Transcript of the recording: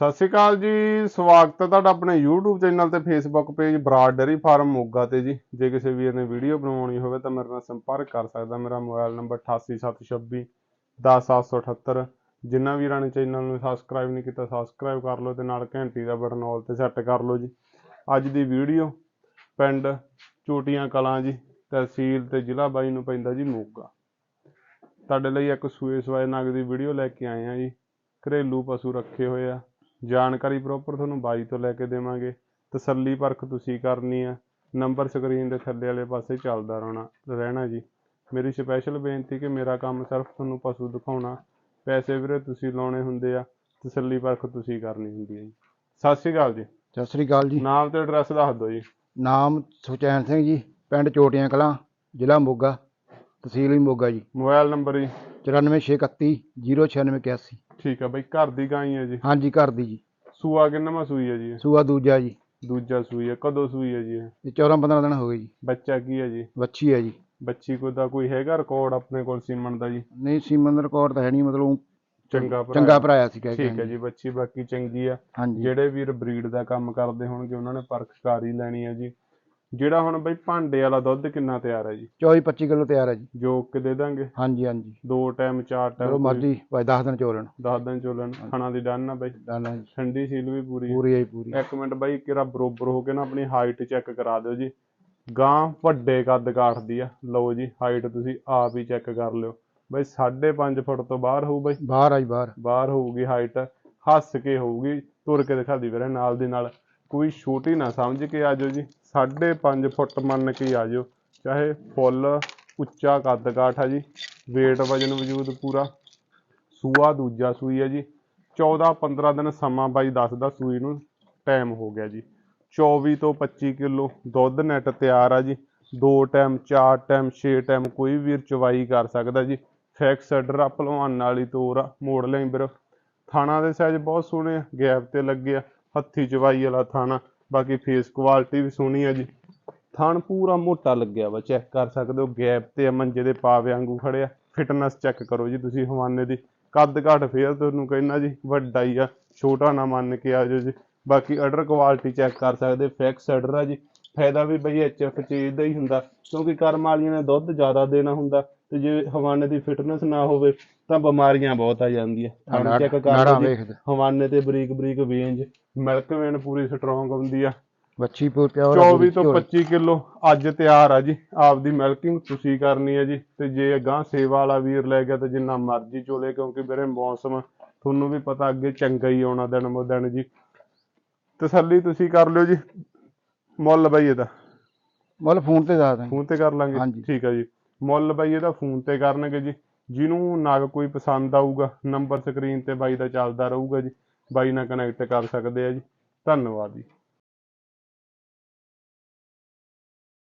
ਸਤਿ ਸ਼੍ਰੀ ਅਕਾਲ ਜੀ, ਸਵਾਗਤ ਹੈ ਤੁਹਾਡਾ ਆਪਣੇ YouTube ਚੈਨਲ ਤੇ Facebook page Brar dairy farm Moga ਤੇ ਜੀ। ਜੇ ਕਿਸੇ ਵੀਰ ਨੇ ਵੀਡੀਓ ਬਣਾਉਣੀ ਹੋਵੇ ਤਾਂ ਮੇਰੇ ਨਾਲ ਸੰਪਰਕ ਕਰ ਸਕਦਾ। ਮੇਰਾ ਮੋਬਾਈਲ ਨੰਬਰ 8876 10778 ਜਿਨ੍ਹਾਂ ਵੀਰਾਂ ਨੇ ਚੈਨਲ ਨੂੰ ਸਬਸਕ੍ਰਾਈਬ ਨਹੀਂ ਕੀਤਾ ਸਬਸਕ੍ਰਾਈਬ ਕਰ ਲਓ ਤੇ ਨਾਲ ਘੰਟੀ ਦਾ ਬਟਨ ਆਲ ਤੇ ਸੈੱਟ ਕਰ ਲਓ ਜੀ। ਅੱਜ ਦੀ ਵੀਡੀਓ ਪਿੰਡ ਚੋਟੀਆਂ ਕਲਾਂ ਜੀ, ਤਹਿਸੀਲ ਤੇ ਜ਼ਿਲ੍ਹਾ ਬਾਈ ਨੂੰ ਪੈਂਦਾ ਜੀ ਮੋਗਾ। ਤੁਹਾਡੇ ਲਈ ਇੱਕ ਸੂਏ ਸਵਾਏ ਨਗ ਦੀ ਵੀਡੀਓ ਲੈ ਕੇ ਆਏ ਆ ਜੀ। ਘਰੇਲੂ ਪਸ਼ੂ ਰੱਖੇ ਹੋਏ ਆ। ਜਾਣਕਾਰੀ ਪ੍ਰੋਪਰ ਤੁਹਾਨੂੰ ਬਾਈ ਤੋਂ ਲੈ ਕੇ ਦੇਵਾਂਗੇ। ਤਸੱਲੀ ਪਰਖ ਤੁਸੀਂ ਕਰਨੀ ਆ। ਨੰਬਰ ਸਕਰੀਨ ਦੇ ਥੱਲੇ ਵਾਲੇ ਪਾਸੇ ਚੱਲਦਾ ਰਹਿਣਾ ਰਹਿਣਾ ਜੀ। ਮੇਰੀ ਸਪੈਸ਼ਲ ਬੇਨਤੀ ਕਿ ਮੇਰਾ ਕੰਮ ਸਿਰਫ ਤੁਹਾਨੂੰ ਪਸ਼ੂ ਦਿਖਾਉਣਾ। ਪੈਸੇ ਵੀਰੇ ਤੁਸੀਂ ਲਾਉਣੇ ਹੁੰਦੇ ਆ। ਤਸੱਲੀ ਪਰਖ ਤੁਸੀਂ ਕਰਨੀ ਹੁੰਦੀ ਹੈ ਜੀ। ਸਤਿ ਸ਼੍ਰੀ ਅਕਾਲ ਜੀ। ਸਤਿ ਸ੍ਰੀ ਅਕਾਲ ਜੀ। ਨਾਮ ਤੇ ਐਡਰੈਸ ਦੱਸ ਦਿਓ ਜੀ। ਨਾਮ ਸੁਚੈਨ ਸਿੰਘ ਜੀ ਪਿੰਡ ਚੋਟੀਆਂ ਕਲਾਂ ਜ਼ਿਲ੍ਹਾ ਮੋਗਾ ਤਹਿਸੀਲ ਮੋਗਾ ਜੀ। ਮੋਬਾਈਲ ਨੰਬਰ ਜੀ। 9461 09681 ਠੀਕ ਆ ਬਈ ਘਰ ਦੀ ਗਾਂ ਹੀ ਜੀ। ਹਾਂਜੀ ਘਰ ਦੀ ਜੀ। ਸੂਆ ਕਿੰਨਾ ਸੂਈ ਹੈ ਜੀ? ਇਹ? ਸੂਆ ਦੂਜਾ ਜੀ। ਦੂਜਾ ਸੂਈ ਹੈ ਕਦੋਂ ਸੂਈ ਹੈ ਜੀ ਇਹ? ਇਹ 14 15 ਦਿਨ ਹੋ ਗਏ ਜੀ। ਬੱਚਾ ਕੀ ਹੈ ਜੀ? ਬੱਚੀ ਹੈ ਜੀ। ਬੱਚੀ ਕੋਈ ਦਾ ਕੋਈ ਹੈਗਾ ਰਿਕਾਰਡ ਆਪਣੇ ਕੋਲ ਸੀਮਨ ਦਾ ਜੀ? ਨਹੀਂ ਸੀਮਨ ਦਾ ਰਿਕਾਰਡ ਤਾਂ ਹੈ ਨਹੀਂ ਮਤਲਬ ਊਂ ਚੰਗਾ ਭਰਾ ਚੰਗਾ ਭਰਾਇਆ ਸੀ ਕਹਿ ਕੇ ਠੀਕ ਹੈ ਜੀ ਬੱਚੀ ਬਾਕੀ ਚੰਗੀ ਆ। ਹਾਂਜੀ। ਜਿਹੜੇ ਵੀਰ ਬਰੀਡ ਦਾ ਕੰਮ ਕਰਦੇ ਹੋਣਗੇ ਉਹਨਾਂ ਨੇ ਪਰਖਕਾਰੀ ਲੈਣੀ ਹੈ ਜੀ। ਜਿਹੜਾ ਹੁਣ ਬਈ ਭਾਂਡੇ ਵਾਲਾ ਦੁੱਧ ਕਿੰਨਾ ਤਿਆਰ ਹੈ ਜੀ? 24 25 ਕਿਲੋ ਤਿਆਰ ਹੈ ਜੀ। ਜੋ ਕਿ ਦੇ ਦਾਂਗੇ? ਹਾਂਜੀ ਹਾਂਜੀ। ਦੋ ਟਾਈਮ ਚਾਰ ਟਾਈਮ ਮਰਜ਼ੀ ਭਾਈ 10 ਦਿਨ ਚੋਲਣ। 10 ਦਿਨ ਚੋਲਣ ਖਾਣਾ ਦੀ ਡਨ ਆ ਬਈ। ਦਾਣਾ ਜੀ। ਠੰਡੀ ਸੀਲ ਵੀ ਪੂਰੀ। ਹੈ। ਪੂਰੀ ਆਈ ਪੂਰੀ। ਇੱਕ ਮਿੰਟ ਬਾਈ ਕਿਰਾ ਬਰੋਬਰ ਹੋ ਕੇ ਨਾ ਆਪਣੀ ਹਾਈਟ ਚੈੱਕ ਕਰਾ ਦਿਓ ਜੀ। ਗਾਂ ਵੱਡੇ ਕੱਦ ਕਾਠਦੀ ਆ। ਲਓ ਜੀ ਹਾਈਟ ਤੁਸੀਂ ਆਪ ਹੀ ਚੈੱਕ ਕਰ ਲਿਓ। ਬਾਈ 5.5 ਫੁੱਟ ਤੋਂ ਬਾਹਰ ਹੋਊ ਬਾਈ। ਬਾਹਰ ਆਈ ਬਾਹਰ। ਬਾਹਰ ਹੋਊਗੀ ਹਾਈਟ ਹੱਸ ਕੇ ਹੋਊਗੀ। ਤੁਰ ਕੇ ਦਿਖਾਦੀ ਵੀਰੇ ਨਾਲ ਦੀ ਨਾਲ। ਕੋਈ ਛੋਟੀ ਨਾ ਸਮਝ ਕੇ ਆ ਜਾਓ ਜੀ। 5.5 ਫੁੱਟ ਮੰਨ ਕੇ ਹੀ ਆ ਜਾਓ। ਚਾਹੇ ਫੁੱਲ, ਉੱਚਾ ਕੱਦ ਕਾਠ ਆ ਜੀ, weight ਵਜਨ ਵਜੂਦ ਪੂਰਾ। ਸੂਆ ਦੂਜਾ ਸੂਈ ਆ ਜੀ। 14 15 ਦਿਨ ਸਮਾਂ ਬਾਈ ਦੱਸਦਾ ਸੂਈ ਨੂੰ ਟਾਈਮ ਹੋ ਗਿਆ ਜੀ। 24 ਤੋਂ 25 ਕਿਲੋ ਦੁੱਧ ਨੈਟ ਤਿਆਰ ਆ ਜੀ। ਦੋ ਟਾਈਮ ਚਾਰ ਟਾਈਮ ਛੇ ਟਾਈਮ ਕੋਈ ਵੀਰ ਚਵਾਈ ਕਰ ਸਕਦਾ ਜੀ। ਫੈਕਸ ਅਡਰ ਭਲਵਾਨ ਵਾਲੀ ਤੋਰ ਆ, ਮੋੜ ਲਈ ਵੀਰ ਥਾਣਾ ਦੇ ਸਾਈਜ਼ ਬਹੁਤ ਸੋਹਣੇ ਆ ਗੈਪ ਤੇ ਲੱਗੇ ਆ। ਹੱਥੀ ਚਵਾਈ ਵਾਲਾ ਥਾਣਾ। ਬਾਕੀ ਫੇਸ ਕੁਆਲਿਟੀ ਵੀ ਸੋਹਣੀ ਆ ਜੀ। ਥਣ ਪੂਰਾ ਮੋਟਾ ਲੱਗਿਆ ਵਾ ਚੈੱਕ ਕਰ ਸਕਦੇ ਹੋ ਗੈਪ ਤੇ ਆ, ਮੰਜੇ ਦੇ ਪਾਵੇ ਵਾਂਗੂ ਖੜਿਆ ਫਿਟਨੈਸ ਚੈੱਕ ਕਰੋ ਜੀ ਤੁਸੀਂ ਹਵਾਨੇ ਦੀ। ਕੱਦ ਘੱਟ ਫੇਰ ਤੁਹਾਨੂੰ ਕਹਿਣਾ ਜੀ ਵੱਡਾ ਹੀ ਆ ਛੋਟਾ ਨਾ ਮੰਨ ਕੇ ਆ ਜਾਓ ਜੀ। ਬਾਕੀ ਆਰਡਰ ਕੁਆਲਿਟੀ ਚੈੱਕ ਕਰ ਸਕਦੇ ਫੈਕਸ ਆਰਡਰ ਆ ਜੀ। ਫਾਇਦਾ ਵੀ ਬਈ ਐਚਐਫ ਚੀਜ਼ ਦਾ ਹੀ ਹੁੰਦਾ ਕਿਉਂਕਿ ਕਰਮ ਵਾਲੀਆਂ ਨੇ ਦੁੱਧ ਜ਼ਿਆਦਾ ਦੇਣਾ ਹੁੰਦਾ ਤੇ ਜੇ ਹਵਾਨੇ ਦੀ ਫਿਟਨੈਸ ਨਾ ਹੋਵੇ ਤਾਂ ਬਿਮਾਰੀਆਂ ਬਹੁਤ ਆ ਜਾਂਦੀਆਂ। ਥਣ ਚੈੱਕ ਕਰ ਨਾੜਾ ਲਓ ਜੀ ਵੇਖਦੇ। ਹਵਾਨੇ ਤੇ ਬਰੀਕ ਬਰੀਕ ਵੇਂਜ ਮਿਲਕ ਵੇਨ ਪੂਰੀ ਸਟਰੋਂਗ ਹੁੰਦੀ ਆ। ਬੱਚੀ ਪੂਰ ਪਿਓਰ 24 ਤੋਂ 25 ਕਿਲੋ ਅੱਜ ਤਿਆਰ ਆ ਜੀ ਆਪਦੀ ਮਿਲਕਿੰਗ ਤੁਸੀਂ ਕਰਨੀ ਹੈ ਜੀ ਤੇ ਜੇ ਗਾਂ ਸੇਵਾ ਵਾਲਾ ਵੀਰ ਲੈ ਗਿਆ ਤਾਂ ਜਿੰਨਾ ਮਰਜ਼ੀ ਚੋਲੇ ਕਿਉਂਕਿ ਵੀਰੇ ਮੌਸਮ ਤੁਹਾਨੂੰ ਵੀ ਪਤਾ ਅੱਗੇ ਚੰਗਾ ਹੀ ਆਉਣਾ ਦਿਨ ਬ ਦਿਨ ਜੀ। ਤਸੱਲੀ ਤੁਸੀਂ ਕਰ ਲਿਓ ਜੀ ਮੁੱਲ ਬਈ ਇਹਦਾ। ਮੁੱਲ ਫੋਨ ਤੇ ਦੱਸ ਦਾਂਗੇ ਫੋਨ ਤੇ ਕਰ ਲਾਂਗੇ। ਹਾਂਜੀ। ਠੀਕ ਆ ਜੀ। ਮੁੱਲ ਬਈ ਇਹਦਾ ਫੋਨ ਤੇ ਕਰਨਗੇ ਜੀ। ਜਿਹਨੂੰ ਨਗ ਕੋਈ ਪਸੰਦ ਆਊਗਾ ਨੰਬਰ ਸਕਰੀਨ ਤੇ ਬਾਈ ਦਾ ਚੱਲਦਾ ਰਹੂਗਾ ਜੀ। ਬਾਈ ਨਾਲ ਕਨੈਕਟ ਕਰ ਸਕਦੇ ਆ ਜੀ। ਧੰਨਵਾਦ ਜੀ।